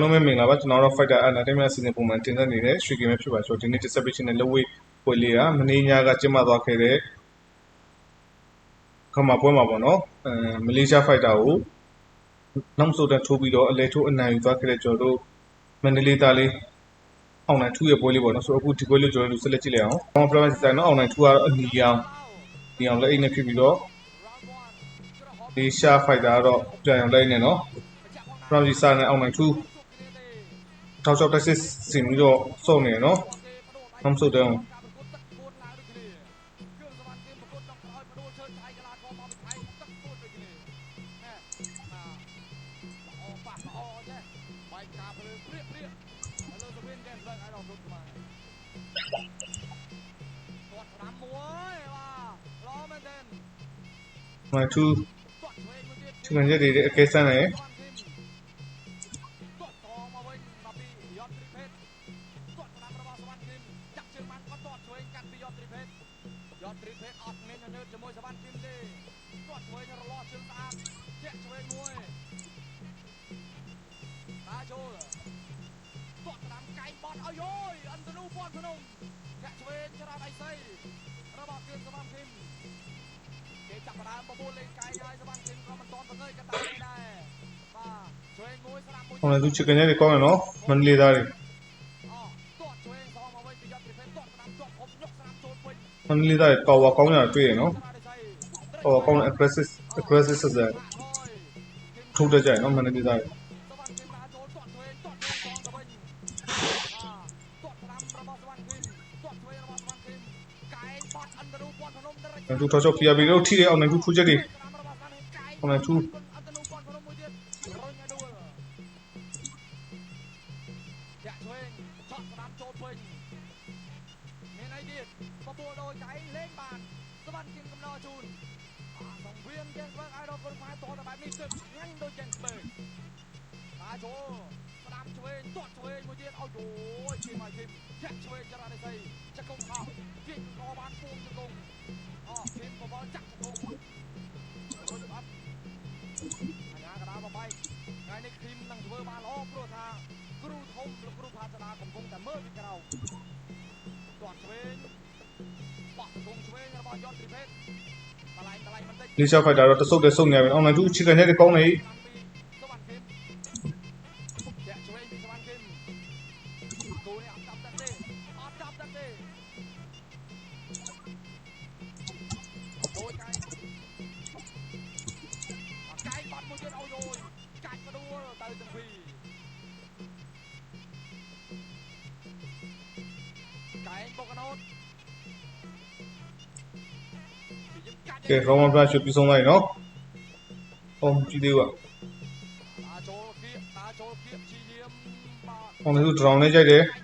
အားလုံးပဲမင်္ဂလာပါကျွန်တော်တို့ Fighter Entertainment အစီအစဉ်ပုံမှန်တင်ဆက်နေတဲ့ရွှေကင်ပဲဖြစ်ပါဆိုတော့ဒီနေ့ distribution နဲ့လက်ဝဲပွဲလေးကမနေ့ညကကျင်းပသွားခဲ့တဲ့ခမပွဲမှာပေါ့နော်အဲမလေးရှား Fighter ကိုနောက်ဆိုတဲ့ထိုးပြီးတော့အလဲထိုးအနိုင်ယူသွားခဲ့တဲ့ကျွန်တော်တို့မန္တလေးသားလေးအောင်နိုင်ထူးရဲ့ပွဲလေးပေါ့နော်ဆိုတော့အခုဒီပွဲလေးကျွန်တော်တို့ဆက်လက်ကြည့်လိုက်အောင်။အောင်ပရမတ်ဆိုင်နော်အောင်နိုင်ထူးကတော့အနီရောင်ဒီအောင်လက်အိတ်နဲ့ဖြစ်ပြီးတော့ဒီရှား Fighter ကတော့ပြန်အောင်လက်အိတ်နဲ့နော်ပရမတ်ဆိုင်နဲ့အောင်နိုင်ထူး ထောက်ချောက်တက်စစ်စင်ပြီးတော့စုံနေနော်နောက်ဆိုတော့မှာသူချွန်ရက်တွေအကဲစမ်းတယ်ဟိုလည်းသူချွန်ရက်တွေကောင်းရနော်မန္တလေး ក្នុងចាក់ឆ្វេងច្រត់អីសីរបស់គឹមសបានគឹមគេចាប់ផ្ដើមបបួលលេងកាយហើយសបានគឹមក៏មិនទាន់បង្ហើយកតាដែរបាទឆ្វេងមួយស្រាប់មួយ Con el duche que nere con no, man le dare. Man le dare pa wa con ya tu no. Pa wa con expresses expresses that. Thu da jai no man le dare. Này chú thôi cho kia bị đâu thi đấy, ông này chú thu chơi đi. Ông này chú. Hãy ឆ្វេងទាត់ឆ្វេងមួយទៀតអូយអូយគេមកគេចាក់ឆ្វេងចរានិស័យចាក់កុំហោគេរកបានពួងចង្គង់អូគេបបល់ចាក់ចង្គង់រួចបាត់អាញាកដាលបបែកថ្ងៃនេះឃីមនឹងធ្វើបានល្អព្រោះថាគ្រូធំលោកគ្រូផាសនាកំពុងតែមើលពីក្រៅទាត់ឆ្វេងបោះចង្គង់ឆ្វេងរបស់យត់ត្រីភេទបលែងបលែងបន្តិចនេះចូល phải ដល់ទៅសុកទៅសុកញ៉ែអនឡាញទូជិះគ្នាទៅកងនេះ ကဲရောမဖလာရှုပ်ပြီးဆုံးလိုက်နော်။ဟောကြည့်သေးက။ဟောလည်းသူဒရောင်းနဲ့ကြိုက်တယ်။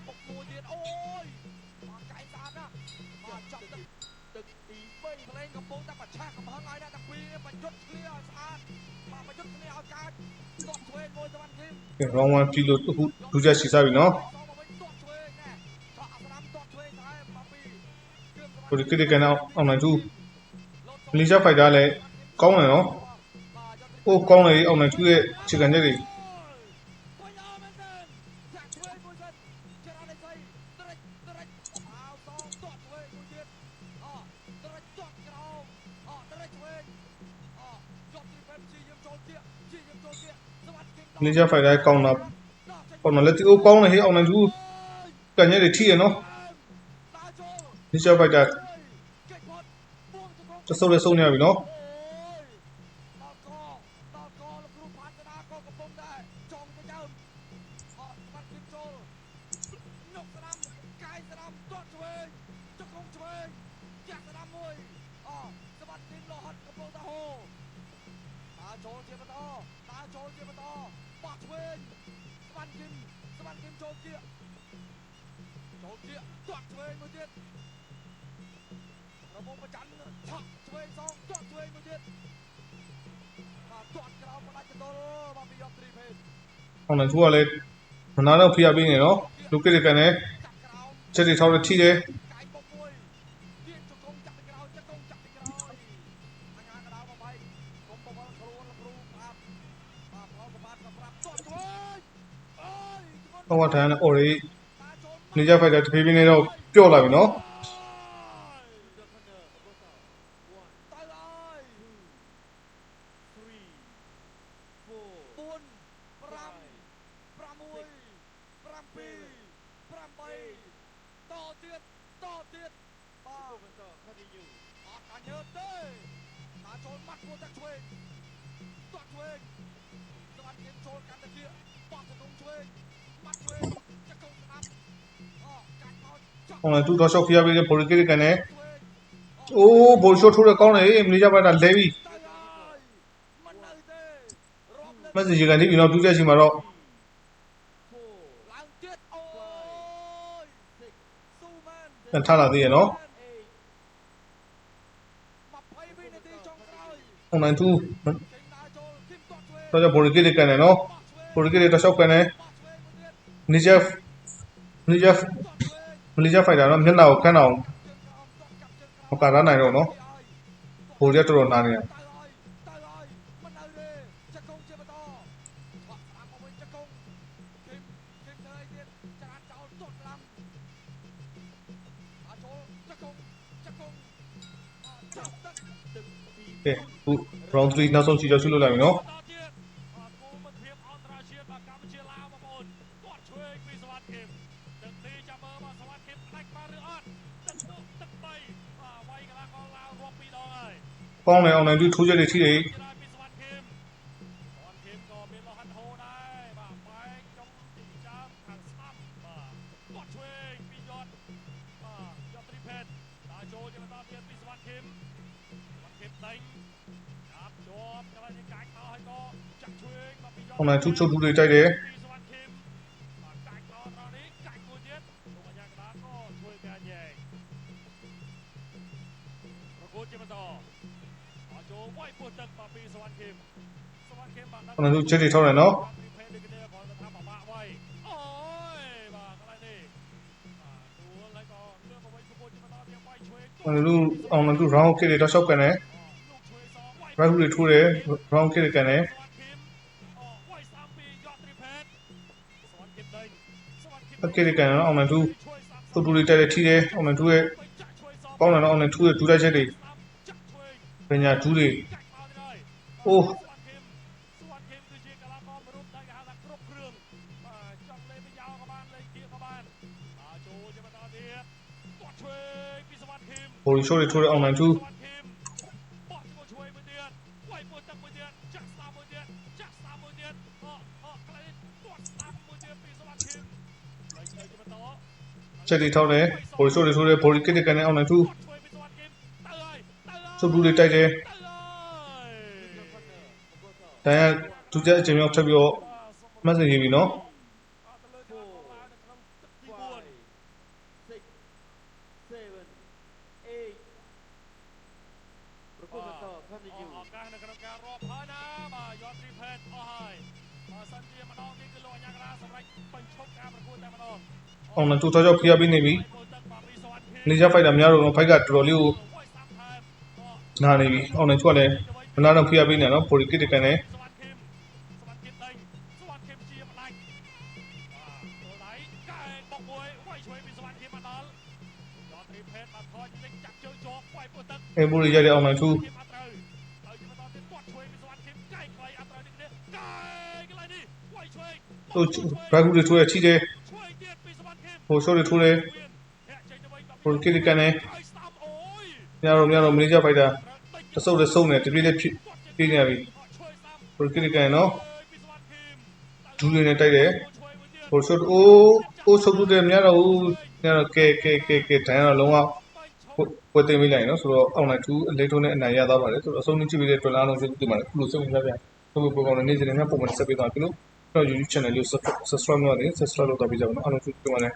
ကဲရောမဖီလို့အခုဒုချက်ရှိစားပြီနော်။ ဟိုဒီကစ်ကန်အောင်နိုင်သူမလေးရှားဖိုက်တာလည်းကောင်းတယ်နော်ဟိုကောင်းတယ်အောင်နိုင်သူရဲ့ခြေခံချက်တွေမလေးရှားဖိုက်တာကောင်းတာပေါ်တော့လက်တီအိုကောင်းတယ်ဟေးအောင်နိုင်သူကန်ရက်တွေထိရနော် နီရှာဖိုက်တာတဆုပ်လည်းဆုံးနေပြီနော် រហូតទៀតទាត់ឆ្វេងមួយទៀតរបងប្រច័នឆក់ឆ្វេងសងទាត់ឆ្វេងមួយទៀតបាទទាត់ក្រោមផ្ដាច់ចន្ទល់បាទពីយកត្រីភេទဟုတ်တယ်သူကလည်းမနာတော့ဖိအားပေးနေတော့လူကိလေကန်နဲ့ချက်တွေထောက်တဲ့ထိတယ်တော့ထန်အော်ရီ နေကြဖိုက်တာတဖေးဖေးနဲ့တော့ပျော့လာပြီနော်ឆ្វេងទាត់ឆ្វេងស្វាត់ទៀតចូលកាន់តែជាបោះទៅក្នុងឆ្វេង ဟုတ်လားသူတော့ရှော့ဖျားပေးတယ်ဗိုလ်ကိကန်နဲ့အိုးဗိုလ်ရှော့ထိုးရကောင်းတယ်မနေဂျာဘက်ကလဲပြီးမက်ဆေ့ချ်ကနေပြီးတော့ပြူးတဲ့အချိန်မှာတော့ပြန်ထလာသေးရနော်ဟုတ်နိုင်သူတော့ဗိုလ်ကိကန်နဲ့နော်ဗိုလ်ကိကန်တော့ရှော့ကန်နဲ့ Niger Niger Malaysia ဖိုက်တာတော့မျက်နှာကိုခန်းအောင်မကရနိုင်တော့နော်ဟိုရက်တော်တော်နာနေတယ်ကဲခု round 3နောက်ဆုံးချီကျော်ရှုလို့လိုက်ပြီနော် ပေါင်းနိုင်အောင်နိုင်ပြီးထိုးချက်တွေထိတယ်ဟိုနိုင်သူချုပ်သူတွေတိုက်တယ် ခုနကချစ်တီထောက်တယ်နော်ဟိုလူအောင်လူ round kick တွေတော့ရှောက်ကန်တယ် right hook တွေထိုးတယ် round kick တွေကန်တယ်အကိရကန်အောင်လူသူ့သူတွေတိုက်တယ်ထိတယ်အောင်လူရဲ့ပေါင်းတယ်တော့အောင်လူရဲ့ဒူးတိုက်ချက်တွေ 그냥 둘이 오 Holy shorty, shorty, online too. Chạy đi thao đấy, holy shorty, shorty, holy kết đi cái này online too. စုပ်တူးလေးတိုက်တယ်ဒဏ်ရာဒုတိယအကြိမ်မြောက်ထပ်ပြီးတော့မှတ်စဉ်ရေးပြီနော်အောင်နဲ့တူထားကြောက်ဖျားပေးနေပြီနေကြဖိုက်တာများတော့ဖိုက်ကတော်တော်လေးကို နာနေပြီအောင်နိုင်ချွတ်လဲမနာတော့ဖိအားပေးနေတော့ပိုရီကစ်တကန်နဲ့เอบุรีจะได้ออกมาชูตัวพระกุฎีช่วยชี้เดโหช่วยช่วยโหคิดกันเนี่ย ခင်ဗျားတို့များတော့မလေးရှားဖိုက်တာတဆုပ်တဆုပ်နဲ့တပြေးလေးဖြစ်ပြေးနေပြီပရိုကရကန်နော်ဒူးရင်းနဲ့တိုက်တယ်ဟိုဆုပ်အိုးအိုးဆုပ်တဲ့များတော့များတော့ကဲကဲကဲကဲဒိုင်းတော့လုံးဝဝယ်သိမ်းမိလိုက်နော်ဆိုတော့ online 2အလေးထုံးနဲ့အနိုင်ရသွားပါတယ်ဆိုတော့အဆုံးထိကြည့်ပြီးတဲ့တွလာအောင်ကျေးဇူးတင်ပါတယ်ခုလိုစိတ်ဝင်စားပြန်ခုလိုပုံကောင်နဲ့နေ့စဉ်နဲ့ပုံမှန်ဆက်ပေးသွားပြီလို့ကျွန်တော် YouTube channel ကို subscribe လုပ်ရတယ် subscribe လုပ်တော့ပြီးကြပါဦးအားလုံးကျေးဇူးတင်ပါတယ်